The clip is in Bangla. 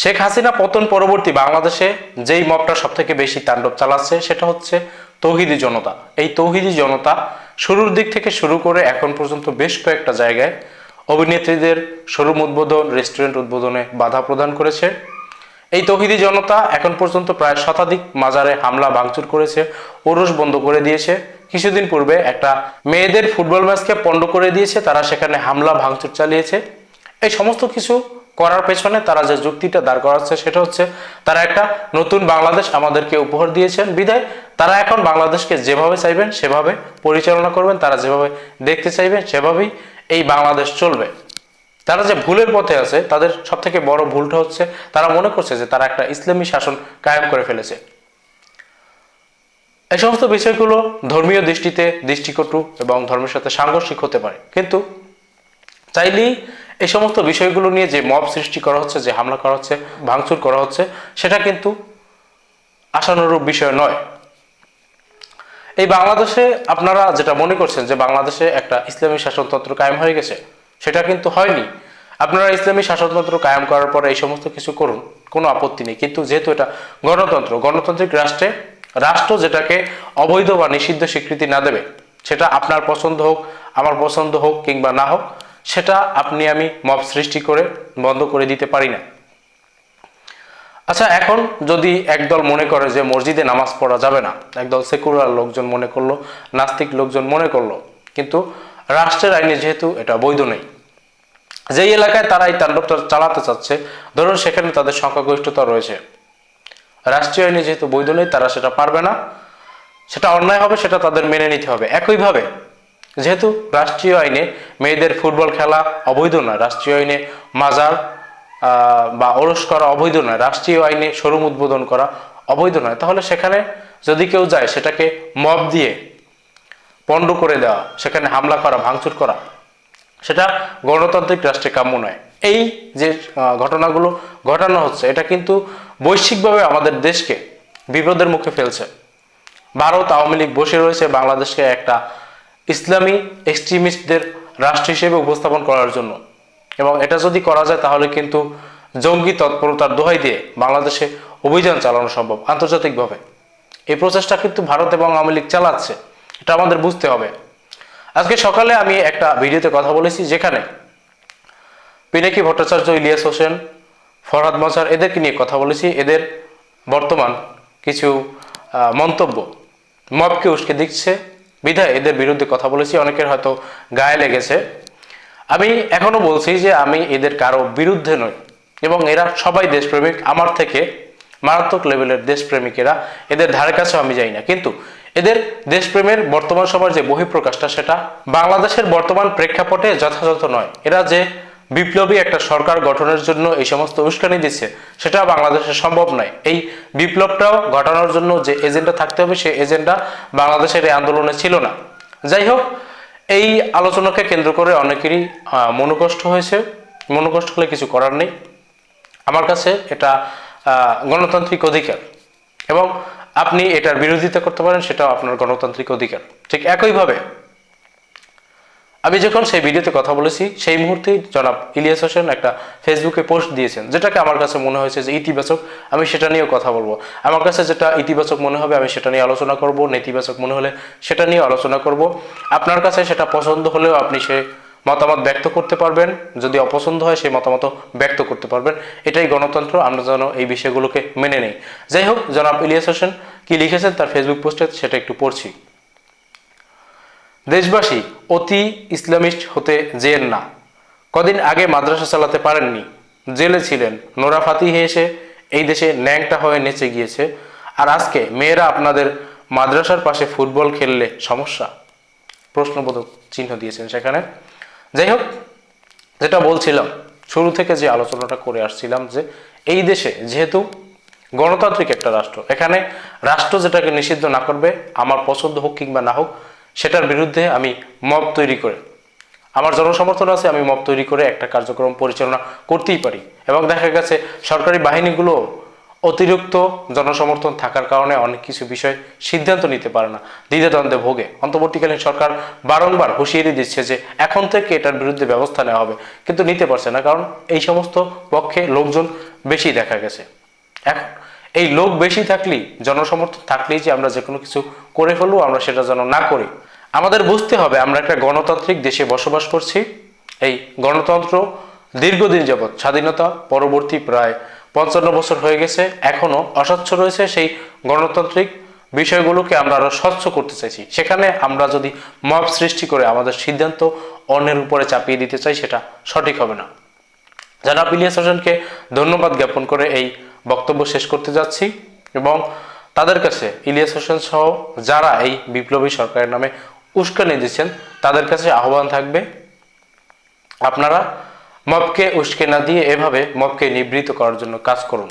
শেখ হাসিনা পতন পরবর্তী বাংলাদেশে যেই মবটা সব থেকে বেশি তাণ্ডব চালাচ্ছে, সেটা হচ্ছে তৌহিদি জনতা। এই তৌহিদি জনতা শুরুর দিক থেকে শুরু করে এখন পর্যন্ত বেশ কয়েকটা জায়গায় অভিনেত্রীদের শোরুম উদ্বোধন, রেস্টুরেন্ট উদ্বোধনে বাধা প্রদান করেছে। এই তৌহিদি জনতা এখন পর্যন্ত প্রায় শতাধিক মাজারে হামলা, ভাঙচুর করেছে, ওরস বন্ধ করে দিয়েছে। কিছুদিন পূর্বে একটা মেয়েদের ফুটবল ম্যাচকে পণ্ড করে দিয়েছে, তারা সেখানে হামলা, ভাঙচুর চালিয়েছে। এই সমস্ত কিছু করার পেছনে তারা যে যুক্তিটা দাঁড় করাচ্ছে সেটা হচ্ছে তারা একটা নতুন বাংলাদেশ আমাদেরকে উপহার দিয়েছেন। বিদায়, তারা এখন বাংলাদেশকে যেভাবে চাইবেন সেভাবে পরিচালনা করবেন, তারা যেভাবে দেখতে চাইবেন সেভাবেই এই বাংলাদেশ চলবে। তারা যে ভুলের পথে আছে, তাদের সব থেকে বড় ভুলটা হচ্ছে তারা মনে করছে যে তারা একটা ইসলামী শাসন কায়েম করে ফেলেছে। এই সমস্ত বিষয়গুলো ধর্মীয় দৃষ্টিতে দৃষ্টিকটু এবং ধর্মের সাথে সাংঘর্ষিক হতে পারে। কিন্তু চাইলেই এই সমস্ত বিষয়গুলো নিয়ে যে মব সৃষ্টি করা হচ্ছে, যে হামলা করা হচ্ছে, ভাঙচুর করা হচ্ছে, সেটা কিন্তু আশানুরূপ বিষয় নয়। এই বাংলাদেশে আপনারা যেটা মনে করছেন যে বাংলাদেশে একটা ইসলামী শাসনতন্ত্র কায়েম হয়ে গেছে, সেটা কিন্তু হয়নি। আপনারা ইসলামী শাসনতন্ত্র কায়েম করার পরে এই সমস্ত কিছু করুন, কোনো আপত্তি নেই। কিন্তু যেহেতু এটা গণতন্ত্র, গণতান্ত্রিক রাষ্ট্রে, রাষ্ট্র যেটাকে অবৈধ বা নিষিদ্ধ স্বীকৃতি না দেবে, সেটা আপনার পছন্দ হোক, আমার পছন্দ হোক কিংবা না হোক সেটা আপনি আমি মব সৃষ্টি করে বন্ধ করে দিতে পারি না। আচ্ছা এখন যদি একদল মনে করে যে মসজিদে নামাজ পড়া যাবে না, একদল সেকুলার লোকজন মনে করল, নাস্তিক লোকজন মনে করল, কিন্তু রাষ্ট্রের আইনে যেহেতু এটা বৈধ নেই, যেই এলাকায় তারা এই তাণ্ডবটা চালাতে চাচ্ছে, ধরুন সেখানে তাদের সংখ্যাগরিষ্ঠতা রয়েছে। রাষ্ট্রীয় আইনে যেহেতু বৈধ নেই, তারা সেটা পারবে না, সেটা অন্যায় হবে, সেটা তাদের মেনে নিতে হবে। একইভাবে যেহেতু রাষ্ট্রীয় আইনে মেয়েদের ফুটবল খেলা অবৈধ নয় রাষ্ট্রীয় আইনে মাজার বা ওরস করা অবৈধ নয় রাষ্ট্রীয় আইনে শোরুম উদ্বোধন করা অবৈধ নয় তাহলে সেখানে যদি কেউ যায় সেটাকে মব দিয়ে পণ্ড করে দেওয়া, সেখানে হামলা করা, ভাঙচুর করা, সেটা গণতান্ত্রিক রাষ্ট্রে কাম্য নয়। এই যে ঘটনাগুলো ঘটানো হচ্ছে, এটা কিন্তু বৈশ্বিকভাবে আমাদের দেশকে বিপদের মুখে ফেলছে। ভারত আওয়ামী লীগ বসে রয়েছে, বাংলাদেশকে একটা ইসলামী এক্সট্রিমিস্টদের রাষ্ট্র হিসেবে উপস্থাপন করার জন্য। এবং এটা যদি করা যায়, তাহলে কিন্তু জঙ্গি তৎপরতার দোহাই দিয়ে বাংলাদেশে অভিযান চালানো সম্ভব আন্তর্জাতিকভাবে। এই প্রচেষ্টা কিন্তু ভারত এবং আওয়ামী লীগ চালাচ্ছে, এটা আমাদের বুঝতে হবে। আজকে সকালে আমি একটা ভিডিওতে কথা বলেছি যেখানে পিনাকি ভট্টাচার্য, ইলিয়াস হোসেন, ফরহাদ মজার এদেরকে নিয়ে কথা বলেছি। এদের বর্তমান কিছু মন্তব্য। মবকে উস্কে দিচ্ছে। বিধায় এদের বিরুদ্ধে কথা বলেছি, অনেকের হয়তো গায়ে লেগেছে। আমি এখনও বলছি যে আমি এদের কারও বিরুদ্ধে নই, এবং এরা সবাই দেশপ্রেমিক। আমার থেকে মারাত্মক লেভেলের দেশপ্রেমিকেরা এদের ধারে কাছেও আমি যাই না। কিন্তু এদের দেশপ্রেমের বর্তমান সময়ের যে বহিঃপ্রকাশটা, সেটা বাংলাদেশের বর্তমান প্রেক্ষাপটে যথাযথ নয়। এরা যে বিপ্লবী একটা সরকার গঠনের জন্য এই সমস্ত উস্কানি দিচ্ছে, সেটা বাংলাদেশে সম্ভব নয়। এই বিপ্লবটাও ঘটানোর জন্য যে এজেন্ডা থাকতে হবে, সেই এজেন্ডা বাংলাদেশের এই আন্দোলনে ছিল না। যাই হোক, এই আলোচনাকে কেন্দ্র করে অনেকেরই মনোকষ্ট হয়েছে। মনোকষ্ট হলে কিছু করার নেই। আমার কাছে এটা গণতান্ত্রিক অধিকার। এবং আপনি এটার বিরোধিতা করতে পারেন, সেটাও আপনার গণতান্ত্রিক অধিকার। ঠিক একইভাবে আমি যখন সেই ভিডিওতে কথা বলেছি, সেই মুহূর্তেই জনাব ইলিয়াস হোসেন একটা ফেসবুকে পোস্ট দিয়েছেন, যেটাকে আমার কাছে মনে হয়েছে যে ইতিবাচক, আমি সেটা নিয়েও কথা বলব। আমার কাছে যেটা ইতিবাচক মনে হবে, আমি সেটা নিয়ে আলোচনা করব, নেতিবাচক মনে হলে সেটা নিয়ে আলোচনা করব। আপনার কাছে সেটা পছন্দ হলেও আপনি সে মতামত ব্যক্ত করতে পারবেন, যদি অপছন্দ হয় সেই মতামত ব্যক্ত করতে পারবেন। এটাই গণতন্ত্র, আমরা যেন এই বিষয়গুলোকে মেনে নেই। যাই হোক, জনাব ইলিয়াস হোসেন কি লিখেছেন তার ফেসবুক পোস্টে, সেটা একটু পড়ছি। দেশবাসী অতি ইসলামিস্ট হতে যেন না। কদিন আগে মাদ্রাসা চালাতে পারেননি। জেলে ছিলেন। নোরা ফাতিহি এসে এই দেশে ন্যাংটা হয়ে নেচে গিয়েছে। আর আজকে মেয়েরা আপনাদের মাদ্রাসার পাশে ফুটবল খেললে সমস্যা? প্রশ্নবোধক চিহ্ন দিয়েছেন সেখানে। যাই হোক, যেটা বলছিলাম, শুরু থেকে যে আলোচনাটা করে আসছিলাম যে এই দেশে যেহেতু গণতান্ত্রিক একটা রাষ্ট্র, এখানে রাষ্ট্র যেটাকে নিষিদ্ধ না করবে, আমার পছন্দ হোক কিংবা না হোক সেটার বিরুদ্ধে আমি মব তৈরি করে, আমার জনসমর্থন আছে আমি মব তৈরি করে একটা কার্যক্রম পরিচালনা করতেই পারি। এবং দেখা গেছে সরকারি বাহিনীগুলো অতিরিক্ত জনসমর্থন থাকার কারণে অনেক কিছু বিষয় সিদ্ধান্ত নিতে পারে না, দ্বিধাদ্বন্দ্বে ভোগে। অন্তর্বর্তীকালীন সরকার বারংবার হুঁশিয়ারি দিচ্ছে যে এখন থেকে এটার বিরুদ্ধে ব্যবস্থা নেওয়া হবে, কিন্তু নিতে পারছে না, কারণ এই সমস্ত পক্ষে লোকজন বেশি দেখা গেছে। এখন এই লোক বেশি থাকলেই, জনসমর্থন থাকলেই যে আমরা যে কোনো কিছু করে ফেলব, আমরা সেটা যেন না করি। আমাদের বুঝতে হবে, আমরা একটা গণতান্ত্রিক দেশে বসবাস করছি। এই গণতন্ত্র দীর্ঘদিন যাবৎ স্বাধীনতা পরবর্তী প্রায় পঞ্চান্ন বছর হয়ে গেছে এখনও অস্বচ্ছ রয়েছে সেই গণতান্ত্রিক বিষয়গুলোকে আমরা আরও স্বচ্ছ করতে চাইছি। সেখানে আমরা যদি মব সৃষ্টি করে আমাদের সিদ্ধান্ত অন্যের উপরে চাপিয়ে দিতে চাই, সেটা সঠিক হবে না। জনাব ইলিয়াস হোসেনকে ধন্যবাদ জ্ঞাপন করে এই বক্তব্য শেষ করতে যাচ্ছি এবং তাদের কাছে ইলিয়াস হোসেন সহ যারা এই বিপ্লবী সরকারের নামে উস্কানি দিচ্ছেন তাদের কাছে আহ্বান থাকবে, আপনারা মপকে উস্কে না দিয়ে এভাবে মপকে নিবৃত করার জন্য কাজ করুন।